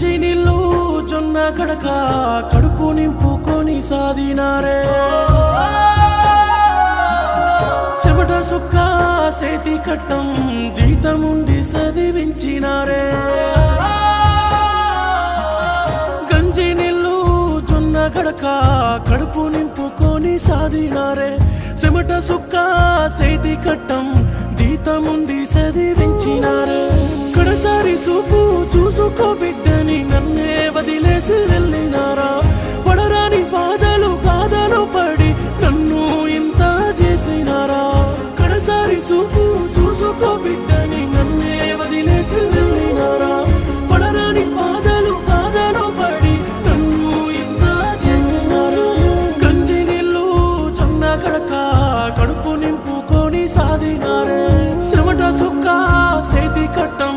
గంజి నీళ్ళు జొన్న గడక కడుపు నింపుకొని సాదినారే చెమట సుక్క సేతి కట్టం జీతముండి చదివించినారే గంజి నీళ్ళు జొన్న గడక కడుపు నింపుకొని సాదినారే చెమట సుక్క సేతి కట్టం జీతముండి చదివించినారే కడసారి సూపు చూసుకో బిడ్డని నన్నే వదిలేసి వెళ్ళినారా? పడరాని బాధలు బాధలు పడి నన్ను ఇంత చేసినారా? కడసారి చూపు చూసుకో బిడ్డని నన్నే వదిలేసి వెళ్ళినారా? పడరాని బాధలు బాధలు పడి నన్ను ఇంత చేసినారా? గంజి నీళ్ళు చన్న కడక కడుపు నింపుకొని సాధినారే. శ్రమట సుక్క సేతి కట్టం